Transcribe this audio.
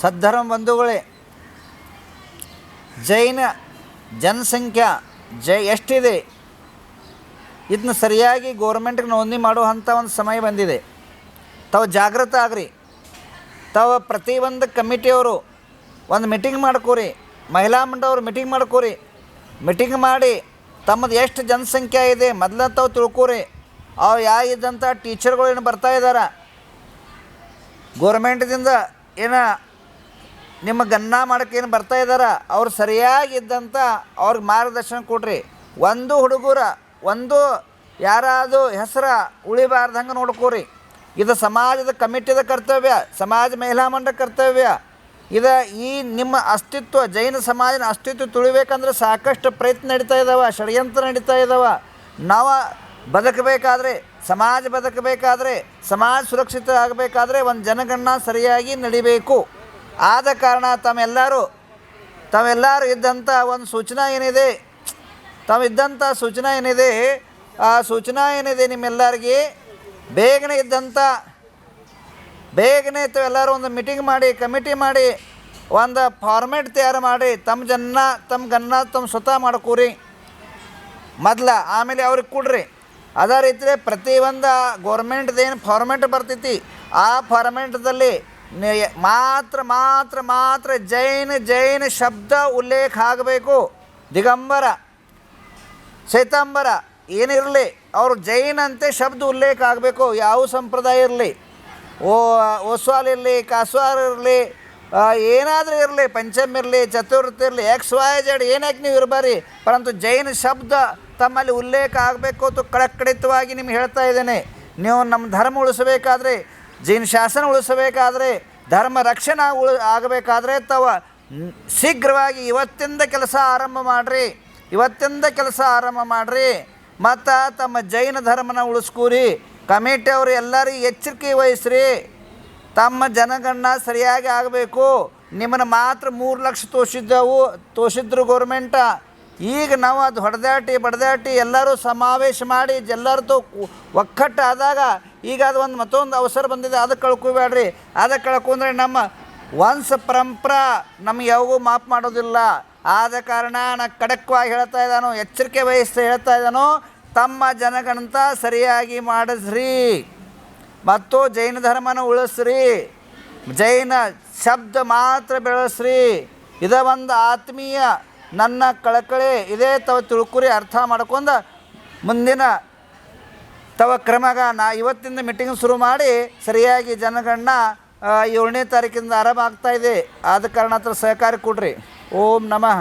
ಸದ್ಧರ್ಮ ಬಂಧುಗಳೇ, ಜೈನ ಜನಸಂಖ್ಯಾ ಜೈ ಎಷ್ಟಿದೆ? ಇದನ್ನ ಸರಿಯಾಗಿ ಗೌರ್ಮೆಂಟ್ಗೆ ನೋಂದಣಿ ಮಾಡುವಂಥ ಒಂದು ಸಮಯ ಬಂದಿದೆ. ತಾವು ಜಾಗೃತ ಆಗ್ರಿ. ತಾವು ಪ್ರತಿಯೊಂದು ಕಮಿಟಿಯವರು ಒಂದು ಮೀಟಿಂಗ್ ಮಾಡ್ಕೋರಿ. ಮಹಿಳಾ ಮಂಡವರು ಮೀಟಿಂಗ್ ಮಾಡ್ಕೋರಿ. ಮೀಟಿಂಗ್ ಮಾಡಿ ತಮ್ಮದು ಎಷ್ಟು ಜನಸಂಖ್ಯೆ ಇದೆ ಮೊದಲ ತಾವು ತಿಳ್ಕೊರಿ. ಅವ್ರು ಯಾ ಇದ್ದಂಥ ಟೀಚರ್ಗಳು ಏನು ಬರ್ತಾ ಇದ್ದಾರೆ? ಗೋರ್ಮೆಂಟ್ದಿಂದ ಏನ ನಿಮ್ಮ ಗನ್ನ ಮಾಡಕ್ಕೆ ಏನು ಬರ್ತಾ ಇದ್ದಾರ? ಅವ್ರು ಸರಿಯಾಗಿದ್ದಂಥ ಅವ್ರಿಗೆ ಮಾರ್ಗದರ್ಶನ ಕೊಡ್ರಿ. ಒಂದು ಹುಡುಗರ, ಒಂದು ಯಾರಾದರೂ ಹೆಸರ ಉಳಿಬಾರ್ದಂಗೆ ನೋಡ್ಕೋರಿ. ಇದು ಸಮಾಜದ ಕಮಿಟಿದ ಕರ್ತವ್ಯ, ಸಮಾಜ ಮಹಿಳಾ ಮಂಡಳ ಕರ್ತವ್ಯ. ಇದು ಈ ನಿಮ್ಮ ಅಸ್ತಿತ್ವ, ಜೈನ ಸಮಾಜನ ಅಸ್ತಿತ್ವ ತುಳಿಬೇಕಂದ್ರೆ ಸಾಕಷ್ಟು ಪ್ರಯತ್ನ ನಡೀತಾ ಇದ್ದಾವೆ ಷಡ್ಯಂತ್ರ ನಡೀತಾ ಇದ್ದಾವೆ ನಾವು ಬದುಕಬೇಕಾದ್ರೆ, ಸಮಾಜ ಬದುಕಬೇಕಾದ್ರೆ, ಸಮಾಜ ಸುರಕ್ಷಿತ ಆಗಬೇಕಾದ್ರೆ ಒಂದು ಜನಗಣನ ಸರಿಯಾಗಿ ನಡಿಬೇಕು. ಆದ ಕಾರಣ ತಮ್ಮೆಲ್ಲರೂ ತಾವೆಲ್ಲರೂ ಇದ್ದಂಥ ಒಂದು ಸೂಚನಾ ಏನಿದೆ ತಾವಿದ್ದಂಥ ಸೂಚನಾ ಏನಿದೆ, ಆ ಸೂಚನಾ ಏನಿದೆ ನಿಮ್ಮೆಲ್ಲರಿಗೆ, ಬೇಗನೆ ಇದ್ದಂಥ, ಬೇಗನೆ ತಾವೆಲ್ಲರೂ ಒಂದು ಮೀಟಿಂಗ್ ಮಾಡಿ ಕಮಿಟಿ ಮಾಡಿ, ಒಂದು ಫಾರ್ಮೇಟ್ ತಯಾರು ಮಾಡಿ ತಮ್ಮ ಜನ ತಮ್ಮ ಗನ್ನ ತಮ್ಮ ಸ್ವತಃ ಮಾಡ್ಕೋರಿ. ಮೊದಲ ಆಮೇಲೆ ಅವ್ರಿಗೆ ಕೊಡ್ರಿ. ಅದೇ ರೀತಿ ಪ್ರತಿಯೊಂದು ಗೋರ್ಮೆಂಟ್ದೇನು ಫಾರ್ಮೆಟ್ ಬರ್ತೈತಿ, ಆ ಫಾರ್ಮೆಂಟ್ದಲ್ಲಿ ಮಾತ್ರ ಮಾತ್ರ ಮಾತ್ರ ಜೈನ ಜೈನ ಶಬ್ದ ಉಲ್ಲೇಖ ಆಗಬೇಕು. ದಿಗಂಬರ ಶ್ವೇತಾಂಬರ ಏನಿರಲಿ, ಅವರು ಜೈನಂತೆ ಶಬ್ದ ಉಲ್ಲೇಖ ಆಗಬೇಕು. ಯಾವ ಸಂಪ್ರದಾಯ ಇರಲಿ? ಓ ಓಸ್ವಾಲ್ ಇರಲಿ, ಕಾಸ್ವಾರ್ ಇರಲಿ ಏನಾದರೂ ಇರಲಿ, ಪಂಚಮ್ ಇರಲಿ, ಚತುರ್ಥಿ ಇರಲಿ, ಎಕ್ಸ್, ವೈ ಜಡ್ ಏನಕ್ಕೆ ನೀವು ಇರಬಾರಿ. ಪರಂತು ಜೈನ ಶಬ್ದ ತಮ್ಮಲ್ಲಿ ಉಲ್ಲೇಖ ಆಗಬೇಕು ಅಂತ ಕಡಕ್ಕಡಿತವಾಗಿ ನಿಮ್ಗೆ ಹೇಳ್ತಾ ಇದ್ದೇನೆ. ನೀವು ನಮ್ಮ ಧರ್ಮ ಉಳಿಸಬೇಕಾದ್ರೆ ಜೈನ ಶಾಸನ ಉಳಿಸಬೇಕಾದ್ರೆ, ಧರ್ಮ ರಕ್ಷಣೆ ಉಳ ಆಗಬೇಕಾದ್ರೆ ತವ ಶೀಘ್ರವಾಗಿ ಇವತ್ತಿಂದ ಕೆಲಸ ಆರಂಭ ಮಾಡಿರಿ. ಇವತ್ತಿಂದ ಕೆಲಸ ಆರಂಭ ಮಾಡಿರಿ. ಮತ್ತು ತಮ್ಮ ಜೈನ ಧರ್ಮನ ಉಳಿಸ್ಕೂರಿ. ಕಮಿಟಿಯವರು ಎಲ್ಲರಿಗೂ ಎಚ್ಚರಿಕೆ ವಹಿಸ್ರಿ. ತಮ್ಮ ಜನಗಣ್ಣ ಸರಿಯಾಗಿ ಆಗಬೇಕು. ನಿಮ್ಮನ್ನು ಮಾತ್ರ ಮೂರು ಲಕ್ಷ ತೋರಿಸಿದ್ದವು, ತೋರಿಸಿದ್ರು ಗೌರ್ಮೆಂಟ ಈಗ ನಾವು ಅದು ಹೊಡೆದಾಟಿ, ಬಡದಾಟಿ ಎಲ್ಲರೂ ಸಮಾವೇಶ ಮಾಡಿ, ಎಲ್ಲರದ್ದು ಒಕ್ಕಟ್ಟು ಆದಾಗ ಈಗ ಅದು ಒಂದು ಮತ್ತೊಂದು ಅವಸರ ಬಂದಿದೆ, ಅದಕ್ಕೆ ಕಳ್ಕೊಬೇಡ್ರಿ. ಅದಕ್ಕೆ ಕಳ್ಕೊಂಡ್ರೆ ನಮ್ಮ ವಂಶ ಪರಂಪರಾ ನಮ್ಗೆ ಯಾವಾಗೂ ಮಾಪ್ ಮಾಡೋದಿಲ್ಲ. ಆದ ಕಾರಣ ನಾ ಕಡಕ್ವಾಗಿ ಹೇಳ್ತಾ ಇದ್ದಾನೋ, ಎಚ್ಚರಿಕೆ ವಹಿಸ್ತಾ ಹೇಳ್ತಾ ಇದ್ದಾನೋ, ತಮ್ಮ ಜನಗಣಂತ ಸರಿಯಾಗಿ ಮಾಡಿಸ್ರಿ. ಮತ್ತು ಜೈನ ಧರ್ಮನ ಉಳಿಸ್ರಿ. ಜೈನ ಶಬ್ದ ಮಾತ್ರ ಬೆಳೆಸ್ರಿ. ಇದ ಒಂದು ಆತ್ಮೀಯ ನನ್ನ ಕಳಕಳಿ. ಇದೇ ತಾವು ತಿಳ್ಕೊರಿ, ಅರ್ಥ ಮಾಡ್ಕೊಂಡು ಮುಂದಿನ ತವ ಕ್ರಮಗ ನಾ ಇವತ್ತಿಂದ ಮೀಟಿಂಗ್ ಶುರು ಮಾಡಿ ಸರಿಯಾಗಿ ಜನಗಣನ ಆ, ಏಳನೇ ತಾರೀಕಿಂದ ಆರಂಭ ಆಗ್ತಾಯಿದೆ ಆದ ಕಾರಣ ಹತ್ರ ಸಹಕಾರ ಕೊಡ್ರಿ. ಓಂ ನಮಃ.